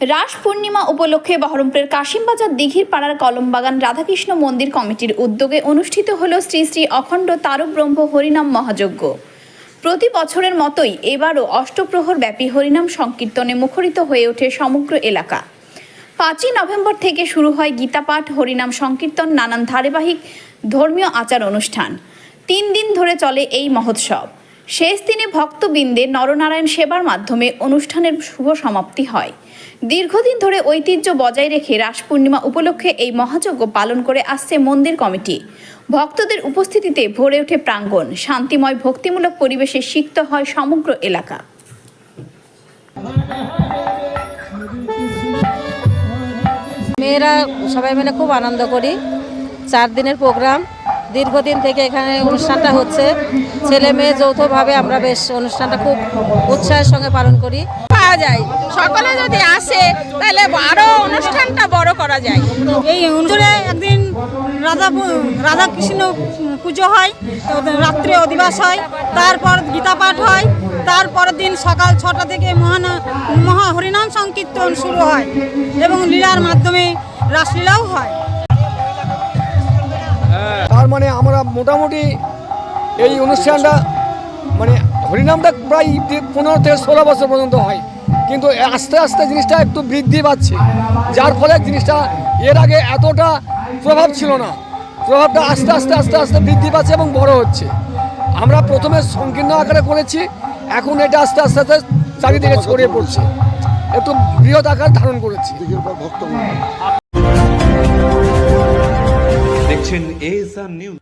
রাস পূর্ণিমা উপলক্ষে বহরমপুরের কাশিমবাজার দিঘির পাড়ার কলমবাগান রাধাকৃষ্ণ মন্দির কমিটির উদ্যোগে অনুষ্ঠিত হল শ্রী শ্রী অখণ্ড তারক ব্রহ্ম হরিনাম মহাযজ্ঞ। প্রতি বছরের মতোই এবারও অষ্টপ্রহর ব্যাপী হরিনাম সংকীর্তনে মুখরিত হয়ে ওঠে সমগ্র এলাকা। পাঁচই নভেম্বর থেকে শুরু হয় গীতাপাঠ, হরিনাম সংকীর্তন, নানান ধারাবাহিক ধর্মীয় আচার অনুষ্ঠান। তিন দিন ধরে চলে এই মহোৎসব। শেষ দিনে ভক্তবৃন্দের নরনারায়ণ সেবার মাধ্যমে অনুষ্ঠানের শুভ সমাপ্তি হয়। দীর্ঘদিন ধরে ঐতিহ্য বজায় রেখে রাস পূর্ণিমা উপলক্ষে এই মহাযজ্ঞ পালন করে আসছে মন্দির কমিটি। ভক্তদের উপস্থিতিতে ভরে ওঠে প্রাঙ্গণ, শান্তিময় ভক্তিমূলক পরিবেশে সিক্ত হয় সমগ্র এলাকা। মেয়েরা সবাই মিলে খুব আনন্দ করি। চার দিনের প্রোগ্রাম। দীর্ঘদিন থেকে এখানে অনুষ্ঠানটা হচ্ছে। ছেলে মেয়ে যৌথভাবে আমরা বেশ অনুষ্ঠানটা খুব উৎসাহের সঙ্গে পালন করি। পাওয়া যায়। সকলে যদি আসে তাহলে আরও অনুষ্ঠানটা বড় করা যায়। এই অঞ্চলে একদিন রাধা রাধা কৃষ্ণ পুজো হয় রাত্রে অধিবাস হয় তারপর গীতা পাঠ হয় তারপরের দিন সকাল ছটা থেকে মহানা মহা হরিনাম সংকীর্তন শুরু হয় এবং লীলার মাধ্যমে রাসলীলাও হয়। মানে আমরা মোটামুটি এই অনুষ্ঠানটা মানে হরিনামটা প্রায় পনেরো থেকে ষোলো বছর পর্যন্ত হয়। কিন্তু আস্তে আস্তে জিনিসটা একটু বৃদ্ধি পাচ্ছে। যার ফলে জিনিসটা এর আগে এতটা প্রভাব ছিল না। প্রভাবটা আস্তে আস্তে আস্তে আস্তে বৃদ্ধি পাচ্ছে এবং বড় হচ্ছে। আমরা প্রথমে সংকীর্ণ আকারে করেছি, এখন এটা আস্তে আস্তে আস্তে চারিদিকে ছড়িয়ে পড়ছে। একটু বৃহৎ আকার ধারণ করেছে। Action is a news.